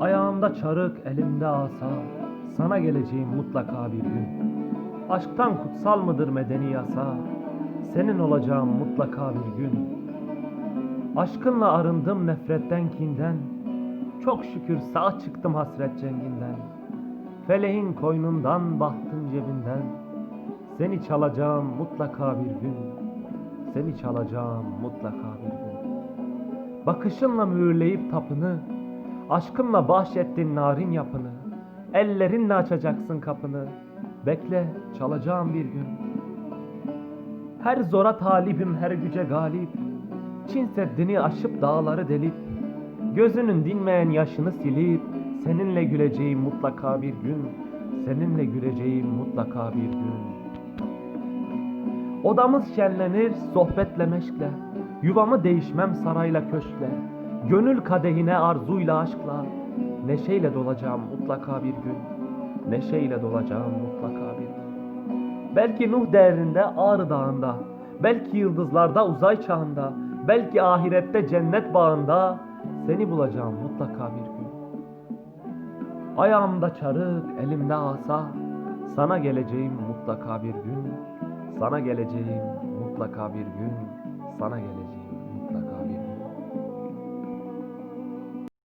Ayağımda çarık, elimde asa, sana geleceğim mutlaka bir gün. Aşktan kutsal mıdır medeni yasa, senin olacağım mutlaka bir gün. Aşkınla arındım nefretten kinden, çok şükür sağ çıktım hasret cenginden. Feleğin koynundan bahtın cebinden, seni çalacağım mutlaka bir gün. Seni çalacağım mutlaka bir gün. Bakışınla mühürleyip tapını, Aşkınla bahşettin narin yapını, Ellerinle açacaksın kapını, Bekle çalacağım bir gün. Her zora talibim her güce galip, Çin Seddi'ni aşıp dağları delip, Gözünün dinmeyen yaşını silip, Seninle güleceğim mutlaka bir gün, Seninle güleceğim mutlaka bir gün. Odamız şenlenir sohbetle meşkle, Yuvamı değişmem sarayla köşkle, Gönül kadehine arzuyla aşkla, Neşeyle dolacağım mutlaka bir gün, Neşeyle dolacağım mutlaka bir gün. Belki Nuh devrinde Ağrı Dağı'nda, belki yıldızlarda uzay çağında, belki ahirette cennet bağında seni bulacağım mutlaka bir gün. Ayağımda çarık, elimde asa, sana geleceğim mutlaka bir gün, sana geleceğim mutlaka bir gün, sana geleceğim.